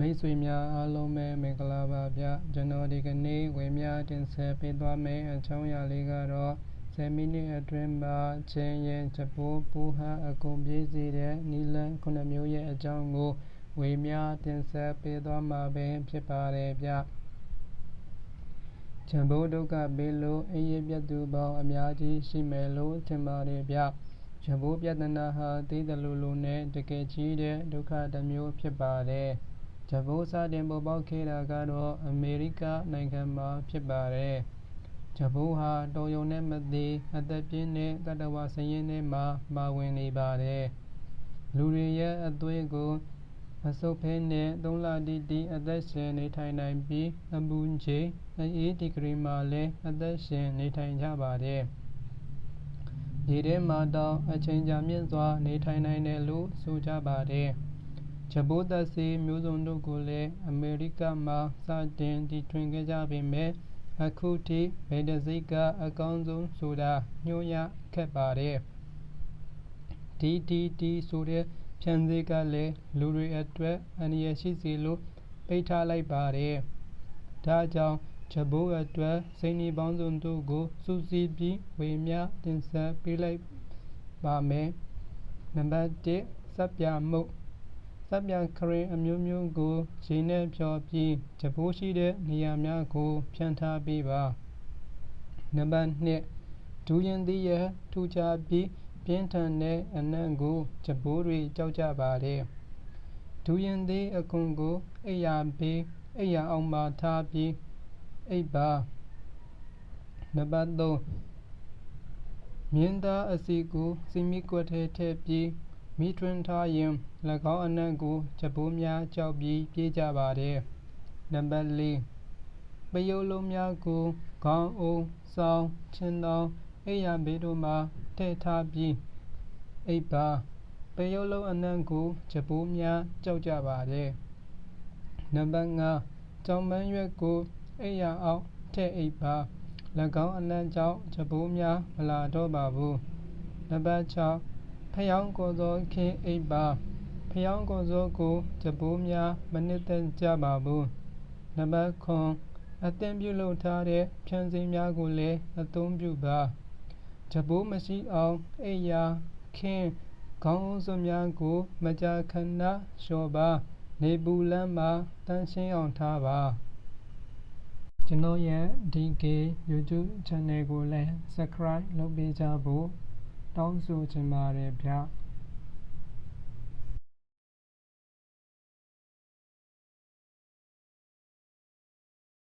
မိတ်ဆွေများအားလုံးပဲမင်္ဂလာပါဗျကျွန်တော်ဒီကနေ့ဝေမျှတင်ဆက်ပေးသွားမယ့်အကြောင်းအရာလေးကတော့10မိနစ်အတွင်းမှာချင်းရင်ချပိုးပူဟအကုန်ပြေးစေတဲ့နီလန်ခုနှစ်မျိုးရဲ့အကြောင်းကိုဝေမျှတင်ဆက်ပေးသွားမှာပဲဖြစ်ပါတယ်ဗျချံဘိုးဒုက္ခပေးလို့အရေးပြတ်သူပေါင်းအများကြီးရှိမယ်လို့ထင်ပါတယ်ဗျချံဘိုးပြဿနာဟာသိတယ်လို့လို့နဲ့တကယ်ကြီးတဲ့ဒုက္ခတစ်မျိုးဖြစ်ပါတယ် ဂျပန်စတင်ပေါ်ပေါက်ခဲ့တာကတော့အမေရိကနိုင်ငံမှာဖြစ်ပါတယ်။ဂျပန်ဟာတော်ရုံနဲ့မသေးအသက်ပြင်းတဲ့တတဝစရင်ထဲမှာပါဝင်နေပါတယ်။လူတွေရဲ့အသွေးကိုမဆုပ်ဖဲနဲ့၃လတိတိအသက်ရှင်နေထိုင်နိုင်ပြီးအပူချိန်အေးဒီဂရီမှာလည်းအသက်ရှင်နေထိုင်ကြပါတယ်။ဒီထဲမှာတော့အချိန်ကြာမြင့်စွာနေထိုင်နိုင်တယ်လို့ဆိုကြပါတယ်။ ဂျပိုးသက်ဆေးမျိုးစုံတို့ကိုလည်းအမေရိကမှာစတင်တီထွင်ခဲ့ကြပေမယ့်အခုထိဘယ်တစ်စိတ်ကအကောင်းဆုံးဆိုတာညွှန်းရခက်ပါတယ်။ DDT ဆိုတဲ့ဖြန့်ဆေးကလည်းလူတွေအတွက်အန္တရာယ်ရှိစေလို့ပိတ်ထားလိုက်ပါတယ်။ဒါကြောင့်ဂျပိုးအတွက်စိတ်နီပေါင်းစုံတို့ကိုစူးစီးပြီးဝေမျှတင်ဆက်ပေးလိုက်ပါမယ်။နံပါတ်1စပ်ပြမှု စပ်ပြခရင်အမျိုးမျိုးကို ရေနဲ့ဖြောပြီးကြပိုးရှိတဲ့နေရာများကို ဖြန့်ထားပေးပါနံပါတ် 2 ဒူးရင်သီးရဲ့ ထူခြားပြီး ပြင်းထန်တဲ့အနံ့ကိုကြပိုးတွေ ကြောက်ကြပါတယ်ဒူးရင်သီးအခွန်ကို အိယာဘေးအိယာအောင်မှာထားပြီး အိပ်ပါနံပါတ်3မြင်းသားအစီကိုစီမီကွက်ထဲထည့်ပြီး မိထွန်းထားရင်၎င်းအနံ့ကိုကြံပိုးများကြောက်ပြီးပြေးကြပါတယ်။နံပါတ်၄ပရုပ်လုံးများကိုခေါင်းအုံး၊စောင်း၊ခြင်ထောင်၊အိပ်ယာဘေးတို့မှာထည့်ထားပြီးအိပ်ပါ။ပရုပ်လုံးအနံ့ကိုကြံပိုးများကြောက်ကြပါတယ်။နံပါတ်၅ကျောက်ပန်းရွက်ကိုအိပ်ယာအောက်ထည့်အိပ်ပါ။၎င်းအနံ့ကြောင့်ကြံပိုးများမလာတော့ပါဘူး။နံပါတ်၆ ဖယောင်းကော်စောခင်းအိပ်ပါဖယောင်းကော်စောကိုကြပိုးများမနှစ်သက်ကြပါဘူးနံပါတ်9အသင်ပြုလုပ်ထားတဲ့ဖြန့်စည်းများကိုလည်းအသုံးပြုပါကြပိုးမရှိအောင်အိပ်ယာခင်းခေါင်းအုံးစွပ်များကို မကြာခဏလျှော်ပါ နေပူလမ်းမှာတန်းရှင်းအောင်ထားပါကျွန်တော်ရဲ့ DK YouTube channel ကိုလည်း subscribe လုပ်ပေးကြဖို့ တောင်းဆိုချင်ပါတယ်ဗျ